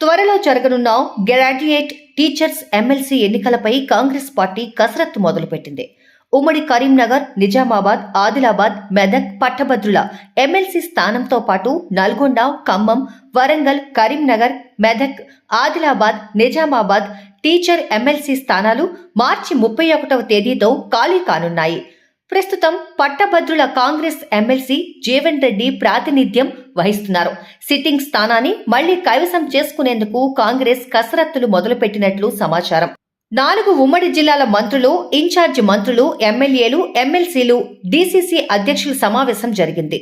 త్వరలో జరగనున్న graduate teachers MLC ఎన్నికలపై కాంగ్రెస్ పార్టీ కసరత్తు మొదలుపెట్టింది. ఉమ్మడి కరీంనగర్ నిజామాబాద్ ఆదిలాబాద్ మెదక్ పట్టభద్రుల ఎమ్మెల్సీ స్థానంతో పాటు నల్గొండ ఖమ్మం వరంగల్ కరీంనగర్ మెదక్ ఆదిలాబాద్ నిజామాబాద్ టీచర్ ఎమ్మెల్సీ స్థానాలు మార్చి ముప్పై ఒకటవ తేదీతో ఖాళీ కానున్నాయి. ప్రస్తుతం పట్టభద్రుల కాంగ్రెస్ ఎమ్మెల్సీ జీవన్ రెడ్డి ప్రాతినిధ్యం వహిస్తున్నారు. సిట్టింగ్ స్థానాన్ని మళ్ళీ కైవసం చేసుకునేందుకు కాంగ్రెస్ కసరత్తులు మొదలుపెట్టినట్లు సమాచారం. నాలుగు ఉమ్మడి జిల్లాల మంత్రులు ఇన్ఛార్జి మంత్రులు ఎమ్మెల్యేలు ఎమ్మెల్సీలు డీసీసీ అధ్యక్షుల సమావేశం జరిగింది.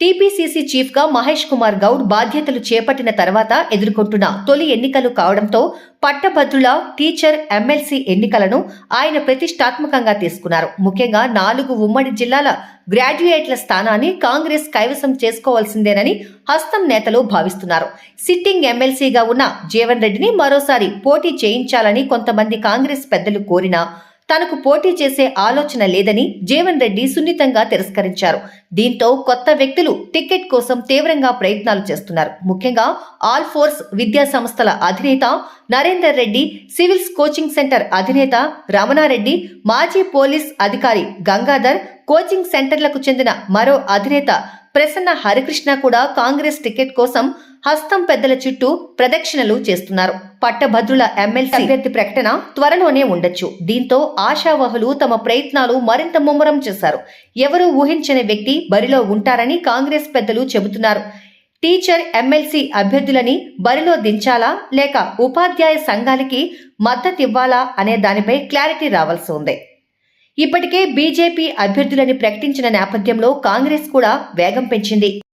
టీపీసీసీ చీఫ్గా మహేష్ కుమార్ గౌడ్ బాధ్యతలు చేపట్టిన తర్వాత ఎదుర్కొంటున్న తొలి ఎన్నికలు కావడంతో పట్టభద్రుల టీచర్ ఎమ్మెల్సీ ఎన్నికలను ఆయన ప్రతిష్టాత్మకంగా తీసుకున్నారు. ముఖ్యంగా నాలుగు ఉమ్మడి జిల్లాల గ్రాడ్యుయేట్ల స్థానాన్ని కాంగ్రెస్ కైవసం చేసుకోవాల్సిందేనని హస్తం నేతలు భావిస్తున్నారు. సిట్టింగ్ ఎమ్మెల్సీగా ఉన్న జీవన్ రెడ్డిని మరోసారి పోటీ చేయించాలని కొంతమంది కాంగ్రెస్ పెద్దలు కోరినా తనకు పోటీ చేసే ఆలోచన లేదని జీవన్ రెడ్డి సున్నితంగా తిరస్కరించారు. దీంతో కొత్త వ్యక్తులు టికెట్ కోసం తీవ్రంగా ప్రయత్నాలు చేస్తున్నారు. ముఖ్యంగా ఆల్ ఫోర్స్ విద్యా సంస్థల అధినేత Narender Reddy civils coaching centre అధినేత రమణారెడ్డి మాజీ పోలీస్ అధికారి గంగాధర్ కోచింగ్ సెంటర్లకు చెందిన మరో అధినేత ప్రసన్న హరికృష్ణ కూడా కాంగ్రెస్ టికెట్ కోసం హస్తం పెద్దల చుట్టూ ప్రదక్షిణలు చేస్తున్నారు. పట్టభద్రుల ఎమ్మెల్సీ అభ్యర్థి ప్రకటన త్వరలోనే ఉండొచ్చు. దీంతో ఆశావహులు తమ ప్రయత్నాలు మరింత ముమ్మరం చేశారు. ఎవరూ ఊహించని వ్యక్తి బరిలో ఉంటారని కాంగ్రెస్ పెద్దలు చెబుతున్నారు. టీచర్ ఎమ్మెల్సీ అభ్యర్థులని బరిలో దించాలా లేక ఉపాధ్యాయ సంఘాలకి మద్దతివ్వాలా అనే దానిపై క్లారిటీ రావాల్సి ఉంది. ఇప్పటికే బీజేపీ అభ్యర్థులని ప్రకటించిన నేపథ్యంలో కాంగ్రెస్ కూడా వేగం పెంచింది.